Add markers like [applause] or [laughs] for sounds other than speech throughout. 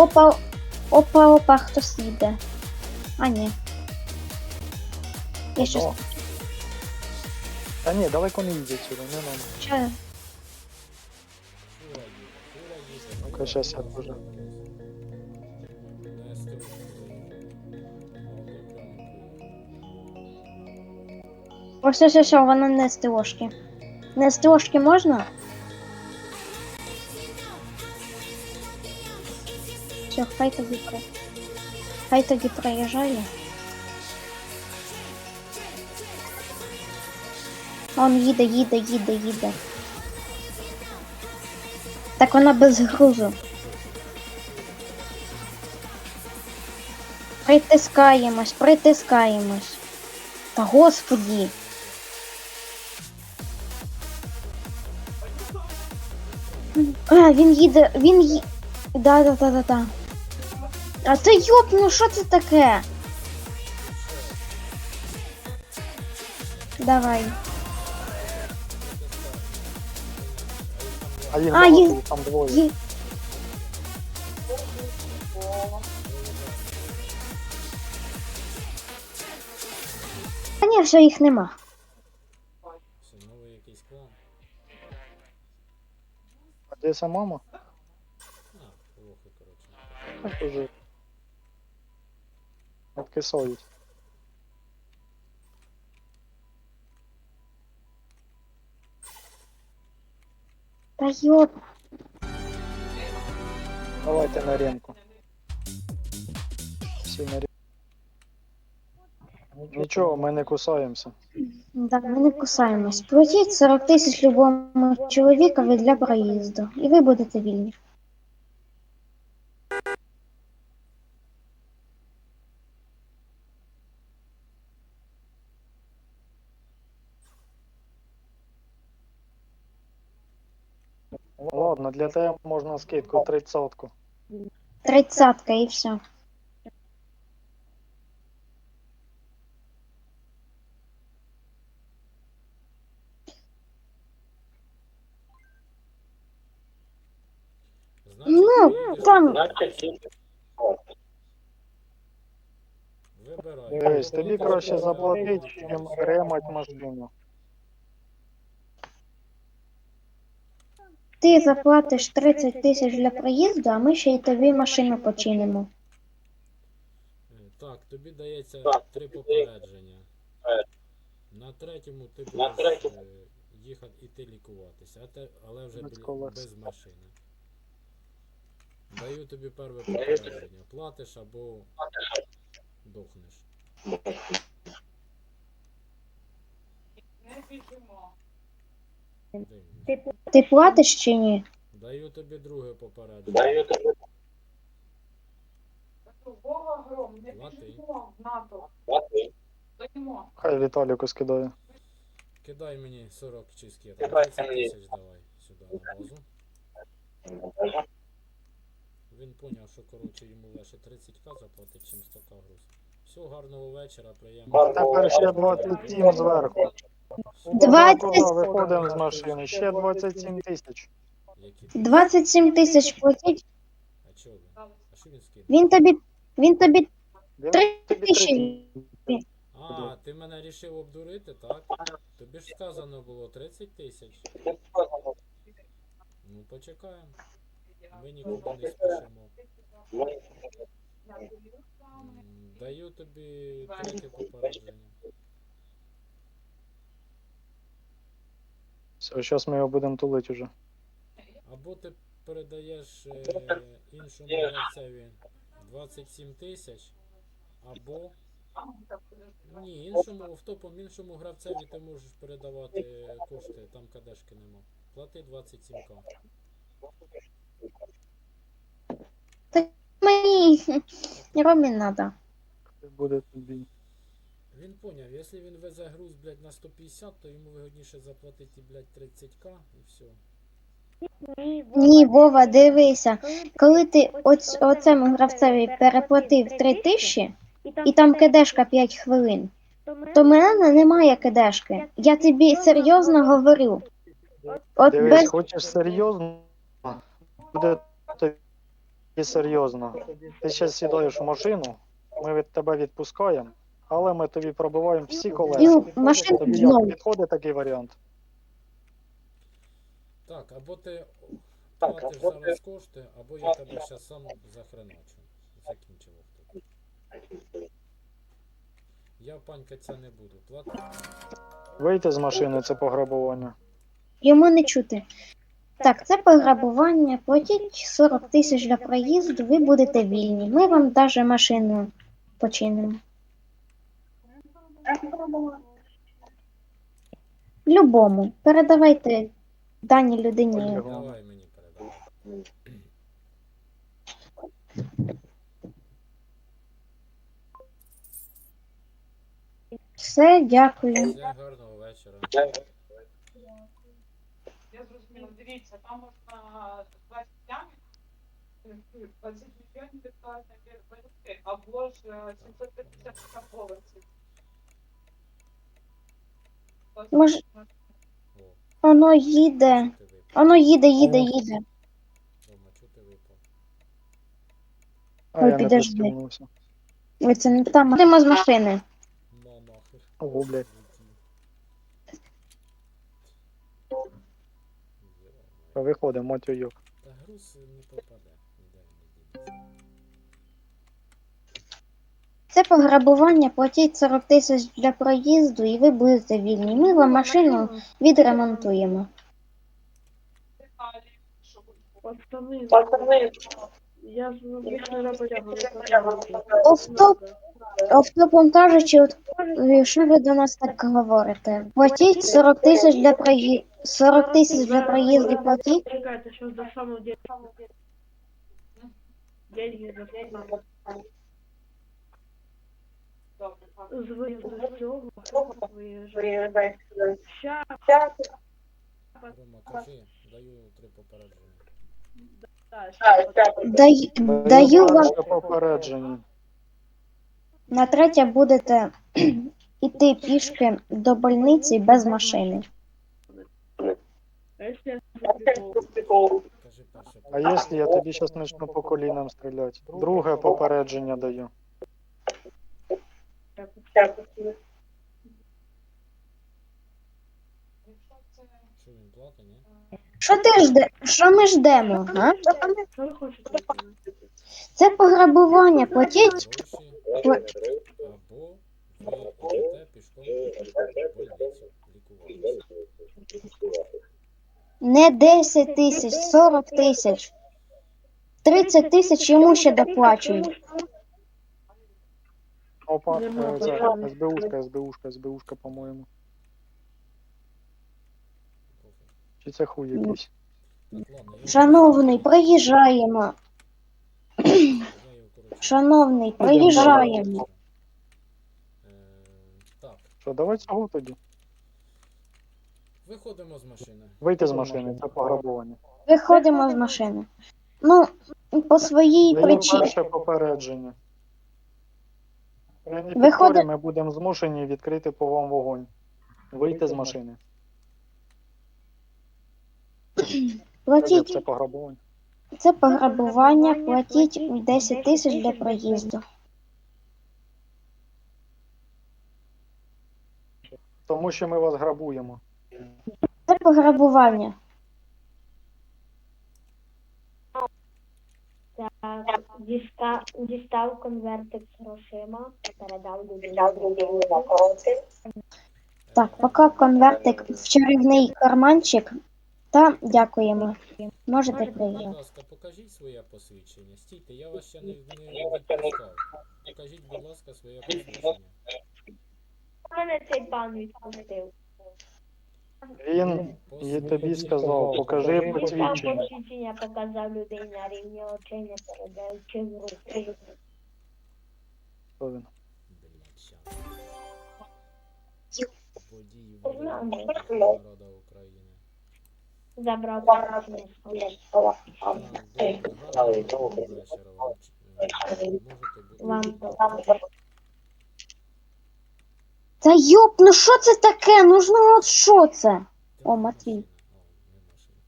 Опа, опа, опа, хтось їде. А, ні. Я щось. Та ні, далеко не їдь сюди, не надо. чаю. Ну-ка, щас я теж. Ось ось ось, вона не СТОшки. Не СТОшки можна? Все, хай тоді при... Хай тоді приїжджає. Он їде, їде, їде, їде. Так вона без грузу. Притискаємось, притискаємось. Та господі. А, він їде, він ї... Да, да, да, да, да. А ти йоп, ну що це таке? Давай. А їх А, багато, їх- їх там двоє. Ї... А ні, все, їх нема. Все, новий якийсь клан. А де ця мама? А, плохо, коротше. Так. Откисають. Та йоп. Давайте на ринку. Всі на ринку. Нічого, ми не кусаємося. Да, ми не кусаємось. Платіть 40 тисяч любому чоловікові для проїзду, і ви будете вільні. Ладно, для тебе можна скидку тридцятку. Тридцятка і все. Значить, Ну, поїдеш, там Вибирай. Дивись, тобі краще заплатити, чим ремать машину. Ти заплатиш 30 тисяч для проїзду, а ми ще й тобі машину починимо. Так, тобі дається три попередження. На третьому ти будеш е, їхати іти лікуватися, але вже Без машини. Даю тобі перше попередження. Платиш або дохнеш. Дивлюсь. Ти платиш чи ні? Даю тобі друге попередження. Вова гром, не Лати. в НАТО. Стоїмо. Хай Віталіку скидає. Кидай мені 40 чистки, 30 тисяч давай сюди на базу. Він поняв, що коротше йому лише 30к заплатить, чим 100к груз. Все, гарного вечора, приємного. А тепер ще 27 зверху. Двадцять- Куди виходимо з машини? Ще 27 тисяч. Які 27 тисяч платіть. А чого він? А що він скинув? Він тобі. Він тобі Він Три тобі тисячі. А, ти мене рішив обдурити, так? Тобі ж сказано було 30 тисяч. Ну, почекаємо. Ми нікуди не спішимо. М, Даю тобі третє попередження. Все, зараз ми його будемо тулити вже. Або ти передаєш е, іншому гравцеві 27 тисяч, або. Ні, іншому автопом іншому гравцеві ти можеш передавати кошти, там кадешки нема. Плати 27к. мені Ромі надо. Буде тобі. Він поняв, якщо він везе груз, блядь, на 150, то йому вигодніше заплатити, блядь, 30к і все. Ні, Вова, дивися. Коли ти оць, оцему гравцеві переплатив 3 тисячі, і там кидешка 5 хвилин, то в мене немає кидешки. Я тобі серйозно говорю. От Дивись, без хочеш серйозно? Буде тобі серйозно. Ти зараз сідаєш в машину, ми від тебе відпускаємо, але ми тобі пробиваємо всі колеса. Ну, машину Тобі як підходить такий варіант? Так, або ти платиш зараз кошти, або я тебе зараз сам захреначу. Закінчив. Я панька це не буду. Плати. Вийти з машини це пограбування. Йому не чути. Так, це пограбування. Платіть 40 тисяч для проїзду, ви будете вільні. Ми вам даже машину починимо. Любому. Передавайте дані людині. Давай мені передавай. Все, дякую. Все, гарного вечора. Я зрозуміла, дивіться, там можна 20 лямів, 20 мільйонів або ж е, 750 карбованців. Мож- Воно їде. Воно їде, їде, їде. Рома, чого ти випав? А Ой, я не підожди. пристібнувся. Ой, це не там. Ходимо з машини. Мама. Ого, блядь. Йо-моє. Виходимо, матюйок. Та груз не попаде. Це пограбування, платіть 40 тисяч для проїзду і ви будете вільні. Ми вам машину відремонтуємо. Пацани, я ж не. Офтоп, офтопом кажучи, от, е, що ви до нас так говорите? Платіть 40 тисяч для проїзду. 40 тисяч для проїзду платіть. Чекайте, що до самого дня. Деньги за самого. Добре, так. З виїзду з цього Рома, кажи, даю три попередження. да, ща. Дай, даю вам попередження. на третє будете [clears throat] іти пішки до больниці без машини. А якщо я тобі зараз почну по колінам стріляти? Друге попередження даю. Якщо Що він платить, ні? Що ти жде? Що ми ждемо? А? Що ви хочете? Це пограбування. Платіть Гроші, або ви йдете пішком в больницю лікуватися. не 10 тисяч, 40 тисяч. 30 тисяч йому ще доплачують. Опа, Нема е. СБУшка, СБУшка, СБУшка, по-моєму. Чи це хуй якийсь? Так, ладно, я Шановний, приїжджаємо. я його, коротше, Шановний, приїжджаємо. Е, Так, Що, давай цього тоді. виходимо з машини. Вийти з машини, це пограбування. Виходимо з машини. Ну, по своїй причині. перше попередження. При Виходить- ми будемо змушені відкрити по вам вогонь. Вийти з машини. [clears throat] Платіть Це пограбування. Це пограбування, платіть 10 тисяч для проїзду. Тому що ми вас грабуємо. Це пограбування. Дістав, дістав конвертик з грошима, передав людині на. Так, поки конвертик в чарівний карманчик. Та дякуємо. Можете Будь приїжджати. ласка, покажіть своє посвідчення. Стійте, я вас ще не, не відпускав. Покажіть, будь ласка, своє посвідчення. Мене цей пан відпустив. Він і тобі сказав, покажи посвідчення. посвідчення, показав людей на рівні очей, не передаючи в руки. Хто він? Блять, щас. Водій Знаю. Верховна України. Забрав посвідчення. Так, добре, гарного вечора вам. Е, Можете бути. Вам Та йоп, ну що це таке? Ну ж ну от що це? О, Матвій. О, не машина.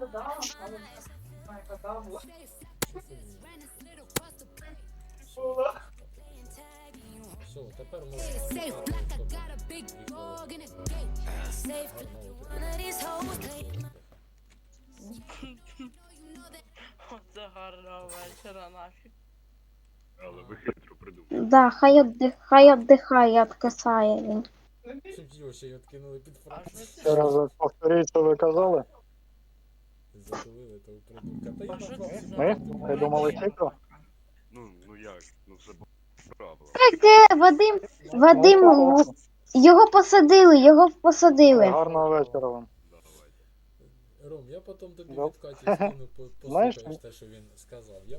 А да, але не знаю, коли було. Що це він? Було. Все, тепер можна [laughs] Оце гарного вечора нафіг. Але ви хитро придумали. Да, хай отдих, хай отдихає, откисає він. Щоб його ще й откинули під що Ще раз повторіть, що ви казали. Затулили того придурка. Та це за- Ми? Ви думали хитро? Ну, ну як? Ну це було правило. Де Вадим, Вадим, Ну, його посадили, його посадили. Гарного вечора вам. Ром, я потім тобі Да. від Каті скину, по- [laughs] Знаєш, те, що він сказав. Я